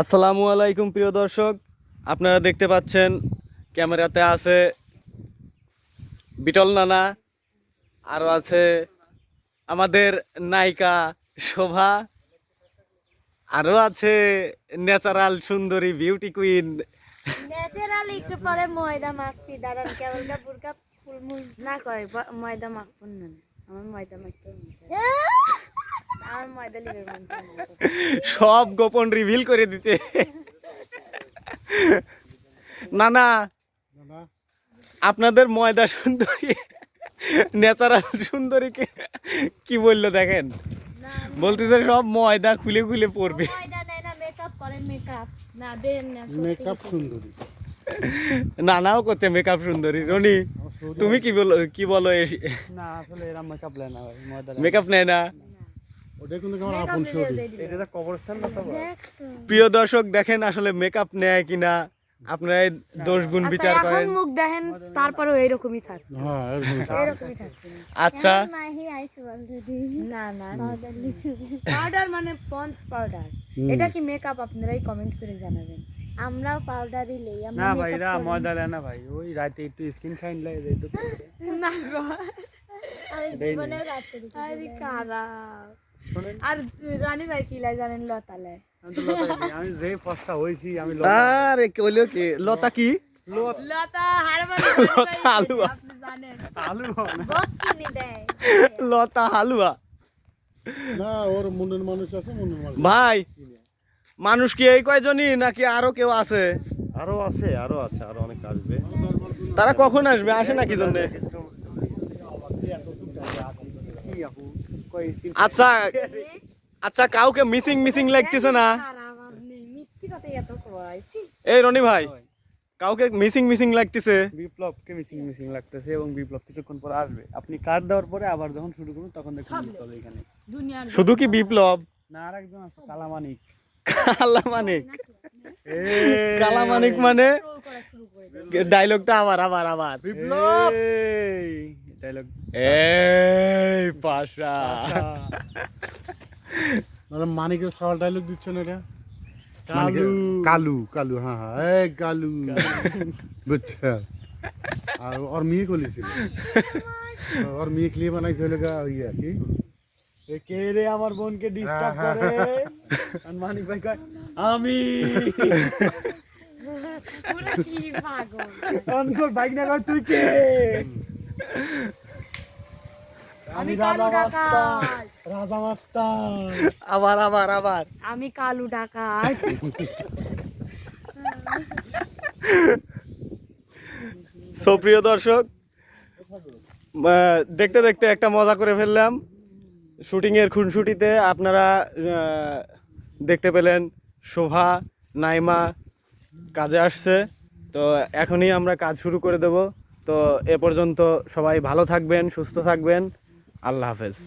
আসসালামু আলাইকুম প্রিয় দর্শক। আপনারা দেখতে পাচ্ছেন ক্যামেরাতে আছে বিটল নানা আরও আছে আমাদের নায়িকা শোভা আরও আছে ন্যাচারাল সুন্দরী বিউটি কুইন। ন্যাচারাল একটু পরে ময়দা মাখতি দাঁড়ান না কয় ময়দা মাখবো না আমার ময়দা মাখতে সব গোপন রিভিল করে দিতে। নানা আপনাদের ময়দা সুন্দরী ন্যাচারাল সুন্দরীকে কি বলল দেখেন? বলতেছে সব ময়দা খুলে খুলে পড়বে। ময়দা নেয় না মেকআপ করে না দেন না সত্যি মেকআপ সুন্দরী। নানাও করছে মেকআপ সুন্দরী। রনি তুমি কি বলো কি বলো না আসলে এরা মেকআপ নেয় না? প্রিয় দর্শক দেখেন আসলে মেকআপ নেয় কিনা? আপনারা দোষ গুণ আচ্ছা, বিচার করেন। মুখ দেখেন তারপরেও এইরকমই থাক। হ্যাঁ এরকমই থাকে। আচ্ছা। মাহি আইছে অলরেডি না না পাউডার মানে পন্স পাউডার এটা কি মেকআপ আপনারাই কমেন্ট করে জানাবেন। আমরাও পাউডারই লই আমরা না ভাই করি। না। ভাই। ওই রাতে একটু স্কিন শাইন লাগে তো না গো। আমি জীবনে রাতে আরে কারা আর রানী ভাই কি লাই জানেন? লতালে আমি লতা কিনি। আমি যে ফসা আমি আরে কইলো কি? লতা কি? লতা লতা হালুয়া। আপনি জানেন। আলু বক কিনে দেয়। লতা হালুয়া। না ওর মনের মানুষ আছে মানুষ। ভাই মানুষ কি এই কয়জনই নাকি আরও কেউ আছে? আরও আছে আরও আছে আরও অনেক আসবে। তারা কখন আসবে? আসে নাকি জন্য কি আপু কই স্কিন আচ্ছা আচ্ছা কাউকে মিসিং মিসিং লাগতেছে না? এই রনি ভাই কাউকে মিসিং মিসিং লাগতেছে? বিপ্লবকে মিসিং মিসিং লাগতেছে এবং বিপ্লব কিছুক্ষণ পর আসবে। আপনি কার্ড দেওয়ার পরে আবার যখন শুরু করুন তখন দেখুন বিপ্লব এখানে। শুধু কি বিপ্লব? না আর একজন আছে কালামানিক। কালা মানিক কালা মানিক মানে ডায়লগটা আবার আবার আবার। বিপ্লব! ডায়লগ এই। পাশা। মানে মানিকের সওয়াল ডায়লগ দিচ্ছেন এটা? কালু। কালু কালু হ্যাঁ হ্যাঁ। এই কালু। বুঝছা? আর ওর মেয়ে কলিছিল ওর মেয়ে ক্লিপ বানাইছে হলো গা ইয়া কি। এ কে রে আমার বোনকে ডিস্টার্ব হ্যাঁ, করে? আর মানিক ভাই কয় আমি। পুরো কি পাগল। অনকর বাইক না তুই কে? আমি রাজা কালু ডাকাত। রাজা মাস্টার। আবার আবার আবার। আমি কালু ডাকাত। সুপ্রিয় দর্শক দেখতে দেখতে একটা মজা করে ফেললাম। শুটিংয়ের খুনসুটিতে আপনারা দেখতে পেলেন শোভা নাইমা কাজে আসছে। তো এখনই আমরা কাজ শুরু করে দেব। তো এ পর্যন্ত সবাই ভালো থাকবেন সুস্থ থাকবেন। আল্লাহ হাফেজ